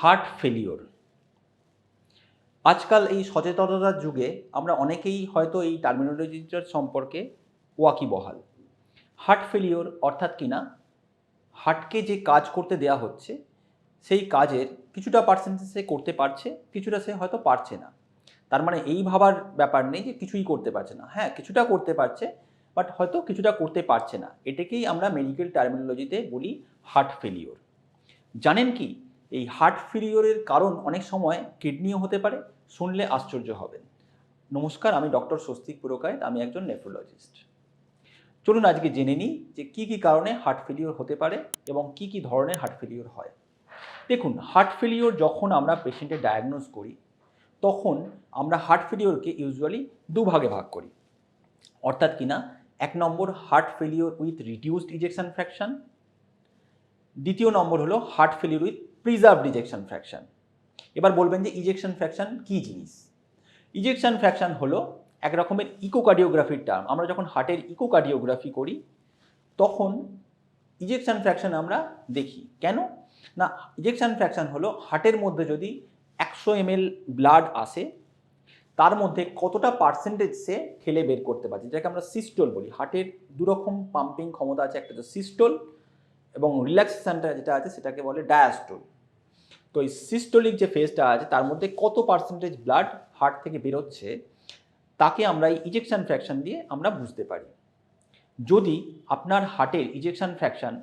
Heart failure. আজকাল এই সচেতনতার যুগে আমরা অনেকেই হয়তো এই টার্মিনোলজিটার সম্পর্কে ওয়াকিবহাল হার্ট ফেলিওর অর্থাৎ কিনা হার্টকে যে কাজ করতে দেয়া হচ্ছে, সেই কাজের কিছুটা পার্সেন্টেজ সে করতে পারছে, কিছুটা সে হয়তো পারছে না। তার মানে এই ভাবার ব্যাপার নেই যে কিছুই করতে পারছে না। হ্যাঁ কিছুটা করতে পারছে বাট হয়তো কিছুটা করতে পারছে না। এটাকেই আমরা মেডিকেল টার্মিনোলজিতে বলি হার্ট ফেলিওর। জানেন কি? এই হার্ট ফেলিওরের কারণ অনেক সময় কিডনিও হতে পারে, শুনলে আশ্চর্য হবেন। নমস্কার, আমি ডক্টর স্বস্তিক পুরকায়ত, আমি একজন নেফ্রোলজিস্ট চলুন আজকে জেনে নিই যে কী কী কারণে হার্ট ফেলিওর হতে পারে এবং কী কী ধরনের হার্ট ফেলিওর হয়। দেখুন হার্ট ফেলিওর যখন আমরা পেশেন্টের ডায়াগনোজ করি, তখন আমরা হার্ট ফেলিওরকে ইউজুয়ালি দুভাগে ভাগ করি। অর্থাৎ কিনা এক নম্বর heart failure with reduced ejection fraction দ্বিতীয় নম্বর হলো heart failure with preserve ejection fraction এবার বলবেন যে ইজেকশন ফ্র্যাকশন কী জিনিস? ইজেকশন ফ্র্যাকশন হলো এক রকমের ইকোকার্ডিওগ্রাফির টার্ম আমরা যখন হার্টের ইকোকার্ডিওগ্রাফি করি, তখন ইজেকশন ফ্র্যাকশন আমরা দেখি। কেন? না ইজেকশন ফ্র্যাকশন হলো হার্টের মধ্যে যদি একশো এমএল ব্লাড আসে, তার মধ্যে কতটা পার্সেন্টেজ সে ঠেলে বের করতে পারছে? যেটাকে আমরা সিস্টোল বলি। হার্টের দুরকম পাম্পিং ক্ষমতা আছে, একটা হচ্ছে সিস্টোল এবং রিল্যাক্সেশনটা যেটা আছে সেটাকে বলে ডায়াস্টোল তো এই সিস্টোলিক যে ফেজটা আছে, তার মধ্যে কত পার্সেন্টেজ ব্লাড হার্ট থেকে বেরোচ্ছে তাকে আমরা এই ইজেকশন ফ্র্যাকশন দিয়ে আমরা বুঝতে পারি। যদি আপনার হার্টের ইজেকশন ফ্র্যাকশন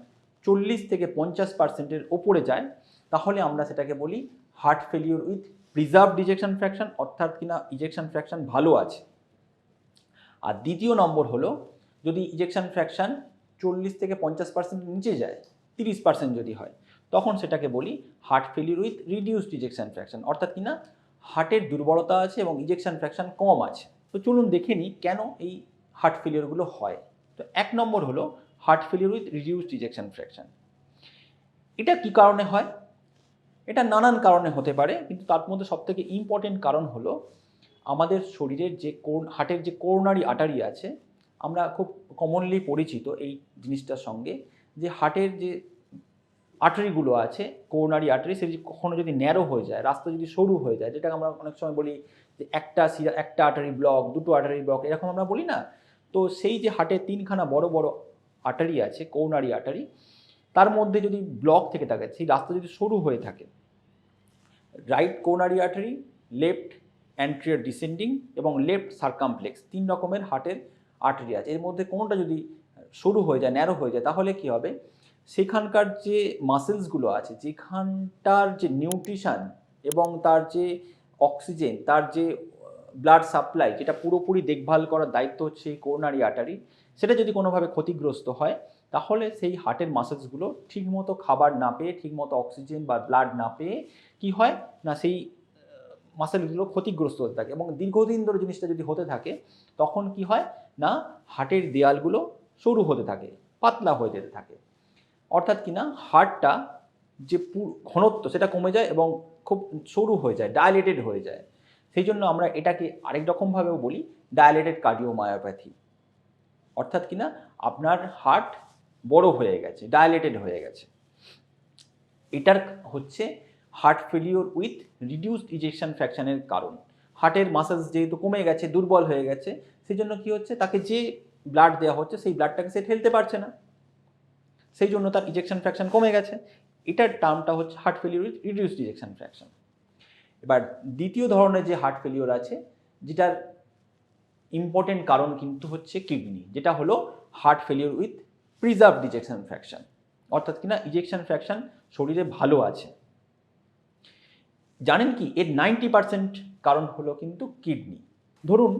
চল্লিশ থেকে পঞ্চাশ পার্সেন্টের ওপরে যায়, তাহলে আমরা সেটাকে বলি heart failure with preserve ejection fraction অর্থাৎ কিনা ইজেকশন ফ্র্যাকশন ভালো আছে। আর দ্বিতীয় নম্বর হলো, যদি ইজেকশন ফ্র্যাকশন চল্লিশ থেকে পঞ্চাশ পার্সেন্ট নিচে যায়, তিরিশ পার্সেন্ট যদি হয়, তখন সেটাকে বলি heart failure with reduced ejection fraction অর্থাৎ কিনা হার্টের দুর্বলতা আছে এবং ইজেকশন ফ্র্যাকশন কম আছে। তো চলুন দেখে নিই কেন এই হার্ট ফেলিওরগুলো হয়। তো এক নম্বর হলো heart failure with reduced ejection fraction এটা কি কারণে হয়? এটা নানান কারণে হতে পারে, কিন্তু তার মধ্যে সবথেকে ইম্পর্টেন্ট কারণ হলো আমাদের শরীরের যে কোর হার্টের যে করোনারি আটারি আছে আমরা খুব কমনলি পরিচিত এই জিনিসটার সঙ্গে যে হার্টের যে আটারিগুলো আছে করোনারি আটারি সে কখনো যদি ন্যারো হয়ে যায়, রাস্তা যদি সরু হয়ে যায়, যেটাকে আমরা অনেক সময় বলি যে একটা সিরা একটা আটারি ব্লক দুটো আটারি ব্লক এরকম আমরা বলি না। তো সেই যে হার্টের তিনখানা বড় বড় আটারি আছে করোনারি আটারি তার মধ্যে যদি ব্লক থেকে থাকে, সেই রাস্তা যদি সরু হয়ে থাকে right coronary artery left anterior descending এবং লেফট সার্কামপ্লেক্স তিন রকমের হার্টের আর্টারি আছে। এর মধ্যে কোনোটা যদি সরু হয়ে যায় ন্যারো হয়ে যায়, তাহলে কি হবে? সেখানকার যে মাসেলসগুলো আছে, যেখানটার যে নিউট্রিশন এবং তার যে অক্সিজেন তার যে ব্লাড সাপ্লাই যেটা পুরোপুরি দেখভাল করার দায়িত্ব হচ্ছে করোনারি আর্টারি সেটা যদি কোনোভাবে ক্ষতিগ্রস্ত হয়, তাহলে সেই হার্টের মাসেলসগুলো ঠিকমতো খাবার না পেয়ে, ঠিকমতো অক্সিজেন বা ব্লাড না পেয়ে কি হয়? না, সেই মাসেলগুলো ক্ষতিগ্রস্ত হতে থাকে। এবং দীর্ঘদিন ধরে জিনিসটা যদি হতে থাকে, তখন কি হয়? না হার্টের দেয়ালগুলো সরু হতে থাকে, পাতলা হয়ে যেতে থাকে। অর্থাৎ কি না হার্টটা যে ঘনত্ব সেটা কমে যায় এবং খুব সরু হয়ে যায় ডায়ালেটেড হয়ে যায়। সেই জন্য আমরা এটাকে আরেক রকমভাবেও বলি ডায়ালেটেড কার্ডিওমায়োপ্যাথি অর্থাৎ কি না, আপনার হার্ট বড় হয়ে গেছে ডায়ালেটেড হয়ে গেছে। এটার হচ্ছে heart failure with reduced ejection ফ্র্যাকশানের কারণ। হার্টের মাসেলস যেহেতু কমে গেছে, দুর্বল হয়ে গেছে সেই জন্য কী হচ্ছে? তাকে যে ব্লাড দেওয়া হচ্ছে, সেই ব্লাডটাকে সে ঠেলতে পারছে না। সেই জন্য তার ইজেকশন ফ্র্যাকশন কমে গেছে। এটার টার্মটা হচ্ছে heart failure reduced ejection fraction এবার দ্বিতীয় ধরনের যে হার্ট ফেলিওর আছে, যেটার ইম্পর্টেন্ট কারণ কিন্তু হচ্ছে কিডনি যেটা হলো heart failure with preserve ejection fraction অর্থাৎ কিনা ইজেকশন ফ্র্যাকশন শরীরে ভালো আছে। জানেন কি? এর নাইনটি পার্সেন্ট কারণ হলো কিন্তু কিডনি। ধরুন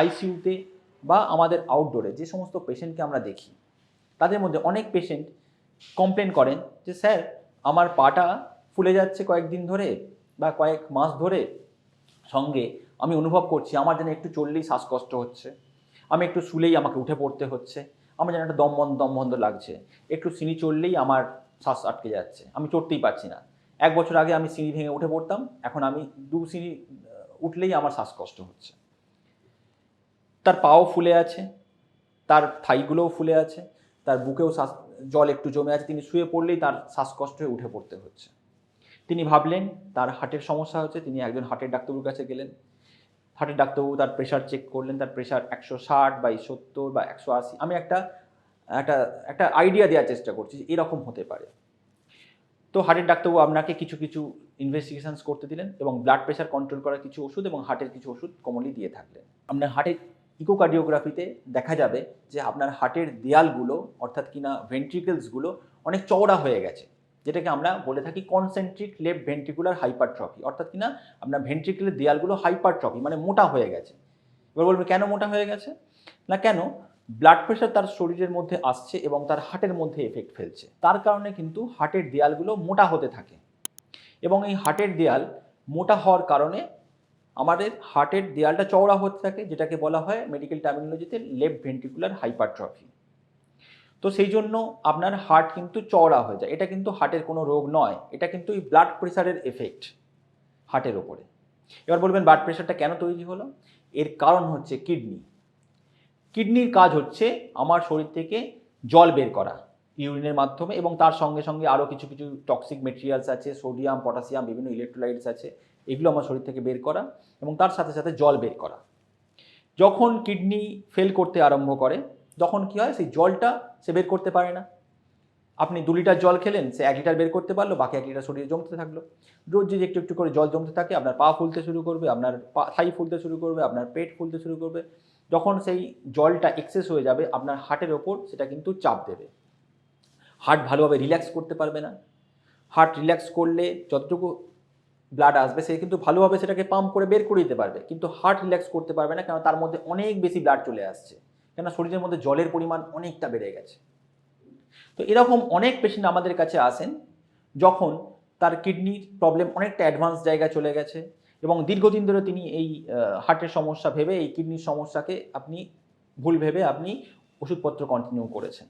আইসিইউতে বা আমাদের আউটডোরে যে সমস্ত পেশেন্টকে আমরা দেখি, তাদের মধ্যে অনেক পেশেন্ট কমপ্লেন করেন যে, স্যার, আমার পাটা ফুলে যাচ্ছে কয়েকদিন ধরে বা কয়েক মাস ধরে। সঙ্গে আমি অনুভব করছি, আমার যেন একটু চললেই শ্বাসকষ্ট হচ্ছে। আমি একটু শুলেই আমাকে উঠে পড়তে হচ্ছে। আমার যেন একটা দম বন্ধ দম বন্ধ লাগছে। একটু সিঁড়ি চললেই আমার শ্বাস আটকে যাচ্ছে। আমি চড়তেই পারছি না। এক বছর আগে আমি সিঁড়ি ভেঙে উঠে পড়তাম, এখন আমি দু সিঁড়ি উঠলেই আমার শ্বাসকষ্ট হচ্ছে। তার পাও ফুলে আছে, তার থাইগুলোও ফুলে আছে, তার বুকেও শ্বাস, জল একটু জমে আছে, তিনি শুয়ে পড়লেই তার শ্বাসকষ্ট হয়ে উঠে পড়তে হচ্ছে। তিনি ভাবলেন, তার হার্টের সমস্যা হচ্ছে, তিনি একজন হার্টের ডাক্তারবাবুর কাছে গেলেন। হার্টের ডাক্তারবাবু তার প্রেশার চেক করলেন, তার প্রেশার একশো ষাট বা সত্তর বা একশো আশি। আমি একটা একটা একটা আইডিয়া দেওয়ার চেষ্টা করছি এরকম হতে পারে। তো হার্টের ডাক্তারবাবু আপনাকে কিছু কিছু ইনভেস্টিগেশনস করতে দিলেন এবং ব্লাড প্রেশার কন্ট্রোল করার কিছু ওষুধ এবং হার্টের কিছু ওষুধ কমনলি দিয়ে থাকলেন। আপনার হার্টের ইকোকার্ডিওগ্রাফিতে দেখা যাবে যে আপনার হার্টের দেয়ালগুলো অর্থাৎ কিনা ভেন্ট্রিকেলসগুলো অনেক চওড়া হয়ে গেছে, যেটাকে আমরা বলে থাকি কনসেন্ট্রিক লেফট ভেন্ট্রিকুলার হাইপারট্রফি অর্থাৎ কিনা আপনার ভেন্ট্রিকুলার দেয়ালগুলো হাইপারট্রফি মানে মোটা হয়ে গেছে। এবার বলবেন কেন মোটা হয়ে গেছে? না কেন? ব্লাড প্রেশার তার শরীরের মধ্যে আসছে এবং তার হার্টের মধ্যে এফেক্ট ফেলছে। তার কারণে কিন্তু হার্টের দেয়ালগুলো মোটা হতে থাকে। এবং এই হার্টের দেয়াল মোটা হওয়ার কারণে আমাদের হার্টের দেয়ালটা চওড়া হতে থাকে, যেটাকে বলা হয় মেডিকেল টার্মিনোলজিতে লেফট ভেন্ট্রিকুলার হাইপারট্রফি তো সেই জন্য আপনার হার্ট কিন্তু চওড়া হয়ে যায়। এটা কিন্তু হার্টের কোনো রোগ নয়, এটা কিন্তু এই ব্লাড প্রেশারের এফেক্ট হার্টের ওপরে। এবার বলবেন ব্লাড প্রেশারটা কেন তৈরি হলো? এর কারণ হচ্ছে কিডনি কিডনির কাজ হচ্ছে আমার শরীর থেকে জল বের করা। ইউরিনের মাধ্যমে এবং তার সঙ্গে সঙ্গে আরও কিছু কিছু টক্সিক মেটেরিয়ালস আছে সোডিয়াম পটাশিয়াম বিভিন্ন ইলেকট্রোলাইটস আছে, এগুলো আমার শরীর থেকে বের করা এবং তার সাথে সাথে জল বের করা। যখন কিডনি ফেল করতে আরম্ভ করে, তখন কি হয়? সেই জলটা সে বের করতে পারে না। আপনি দু লিটার জল খেলেন, সে এক লিটার বের করতে পারল, বাকি এক লিটার শরীরে জমতে থাকল। রোজ যদি একটু একটু করে জল জমতে থাকে, আপনার পা ফুলতে শুরু করবে, আপনার পা, থাই ফুলতে শুরু করবে, আপনার পেট ফুলতে শুরু করবে যখন সেই জলটা এক্সেস হয়ে যাবে, আপনার হার্টের ওপর সেটা কিন্তু চাপ দেবে। হার্ট ভালোভাবে রিল্যাক্স করতে পারবে না। হার্ট রিল্যাক্স করলে যতটুকু ব্লাড আসবে, সে কিন্তু ভালোভাবে সেটাকে পাম্প করে বের করে দিতে পারবে। কিন্তু হার্ট রিল্যাক্স করতে পারবে না কেন তার মধ্যে অনেক বেশি ব্লাড চলে আসছে। কেন শরীরের মধ্যে জলের পরিমাণ অনেকটা বেড়ে গেছে। তো এরকম অনেক পেশেন্ট আমাদের কাছে আসেন, যখন তার কিডনির প্রবলেম অনেকটা অ্যাডভান্স জায়গায় চলে গেছে এবং দীর্ঘদিন ধরে তিনি এই হার্টের সমস্যা ভেবে, এই কিডনির সমস্যাকে আপনি ভুল ভেবে আপনি ওষুধপত্র কন্টিনিউ করেছেন।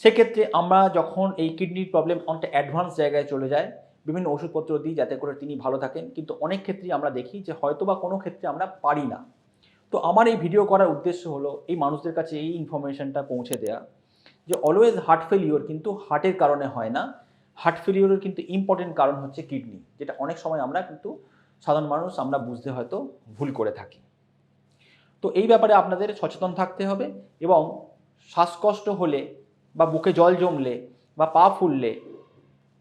সেক্ষেত্রে আমরা যখন এই কিডনির প্রবলেম অনেকটা অ্যাডভান্স জায়গায় চলে যায়, বিভিন্ন ওষুধপত্র দিই যাতে করে তিনি ভালো থাকেন। কিন্তু অনেক ক্ষেত্রেই আমরা দেখি যে হয়তো বা কোনো ক্ষেত্রে আমরা পারি না। তো আমার এই ভিডিও করার উদ্দেশ্য হলো এই মানুষদের কাছে এই ইনফরমেশনটা পৌঁছে দেওয়া যে অলওয়েজ হার্ট ফেলিওর কিন্তু হার্টের কারণে হয় না। হার্ট ফেলিওরের কিন্তু ইম্পর্টেন্ট কারণ হচ্ছে কিডনি, যেটা অনেক সময় আমরা কিন্তু সাধারণ মানুষ আমরা বুঝতে হয়তো ভুল করে থাকি। তো এই ব্যাপারে আপনাদের সচেতন থাকতে হবে এবং শ্বাসকষ্ট হলে বা বুকে জল জমলে বা পা ফুললে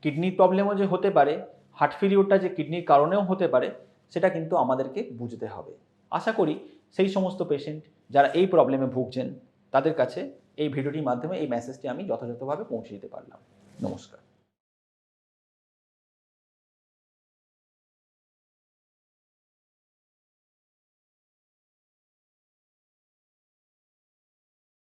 কিডনির প্রবলেমও যে হতে পারে হার্ট ফেলিওরটা যে কিডনির কারণেও হতে পারে, সেটা কিন্তু আমাদেরকে বুঝতে হবে। আশা করি সেই সমস্ত পেশেন্ট যারা এই প্রবলেমে ভুগছেন, তাদের কাছে এই ভিডিওটির মাধ্যমে এই মেসেজটি আমি যথাযথভাবে পৌঁছে দিতে পারলাম। নমস্কার।